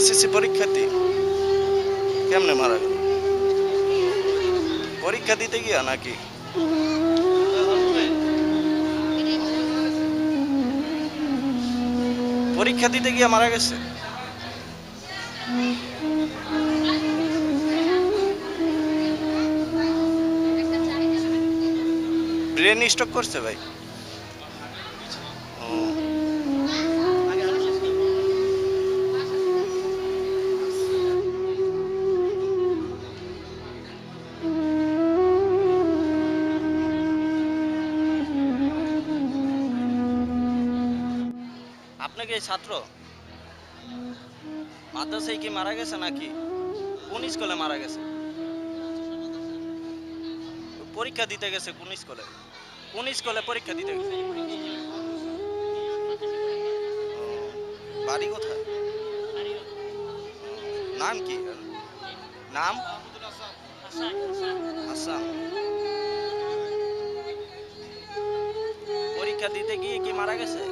SSC পরীক্ষার্থী কেমনে মারা গেল? পরীক্ষা দিতে গিয়া নাকি? পরীক্ষা দিতে গিয়া মারা গেছে? ব্রেন স্ট্রোক করছে ভাই? ও। আপনি কি ছাত্র? মাদ্রাসায় কি মারা গেছে নাকি? কোন স্কুলে মারা গেছে? পরীক্ষা দিতে গেছে কোন স্কুলে? কোন স্কুলে পরীক্ষা দিতে গেছে? বাড়ি কোথায়? নাম কি? নাম? হাসান। পরীক্ষা দিতে গিয়ে কি মারা গেছে?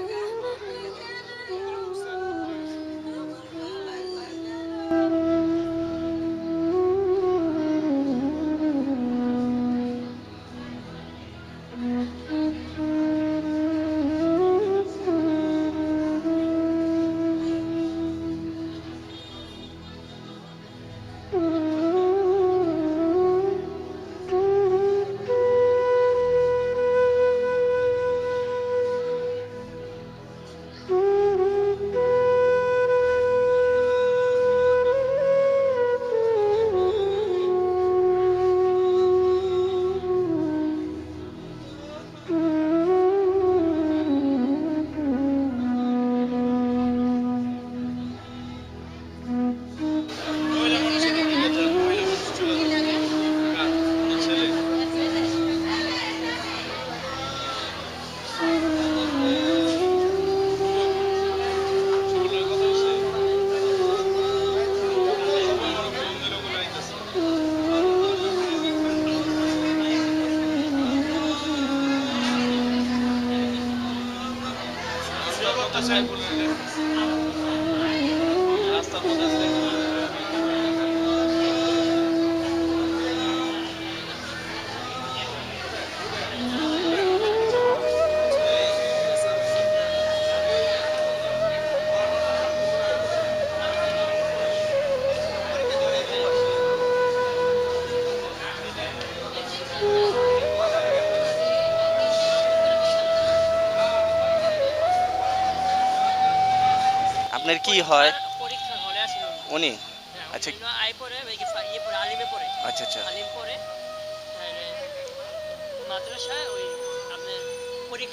রাস্তার মধ্যে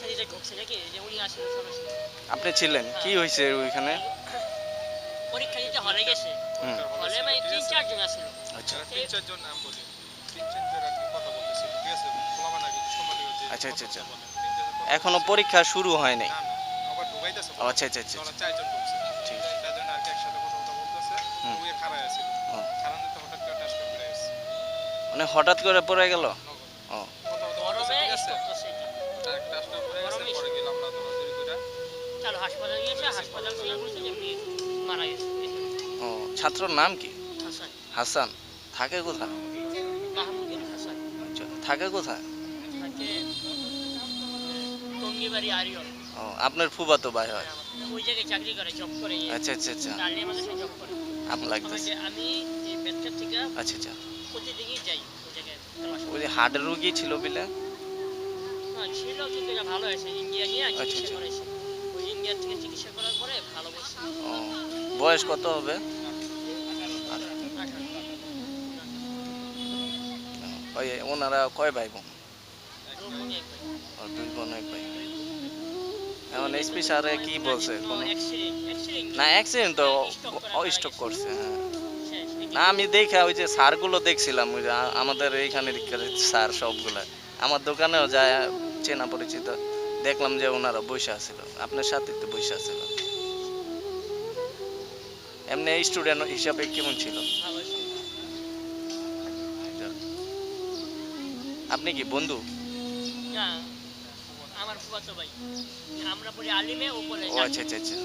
দিতে ঢুকছে নাকি? যে উনি আসিল সরাসরি আপনি ছিলেন? কি হয়েছে ওইখানে? পরীক্ষা দিতে হলে গেছে। হলে মানে তিন চারজন আসিল আচ্ছা। তিন চারজন নাম বলি। তিন চারজন কি কথা বলতেছিল ঠিক আছে? পোলাপান আর কি দুষ্কর্মানি হচ্ছে। আচ্ছা, আচ্ছা, আচ্ছা। এখনও পরীক্ষা শুরু হয় নাই। আবার ঢুকাইতেছে আচ্ছা আচ্ছা আচ্ছা চারজন। থেকে বলছে যে উনি মারা গেছে। ও ছাত্রর নাম কি? হাসান। থাকে কোথায়? হাসান। আচ্ছা, থাকে কোথায়? আরিয়ল ও আপনার ফুবাতো ভাই হয়? ওই জায়গায় চাকরি করে জব করে। আচ্ছা আচ্ছা আচ্ছা। করে। লাগতেছে। আমি থেকে আচ্ছা আচ্ছা। প্রতিদিনই যাই ওই জায়গায় ক্লাস ওই যে হার্টের রুগী ছিল বিলে? হ্যাঁ ছিল কিন্তু এটা ভালো হয়েছে ইন্ডিয়া নিয়ে আচ্ছা, চিকিৎসা আচ্ছা। করেছে ওই ইন্ডিয়া থেকে চিকিৎসা করার পরে ভালো ও বয়স কত হবে। ওই ওনারা কয় ভাই বোন দুই বোন এক ভাই। এখন এসপি স্যারে কি বলছে? না অ্যাক্সিডেন্ট তো স্টক করছে হ্যাঁ। না আমি দেখে ওই যে স্যারগুলো দেখছিলাম ওই যে আমাদের এইখানে স্যার সবগুলা। আমার দোকানেও যায় চেনা পরিচিত। দেখলাম যে ওনারা বসে আছিল আপনার সাথে তো বসে আছিল। এমনি স্টুডেন্ট হিসাবে কেমন ছিল? আপনি কি বন্ধু? আমার ভাই। আমরা পড়ি আলিমে ও পড়ে ও আচ্ছা আচ্ছা আচ্ছা।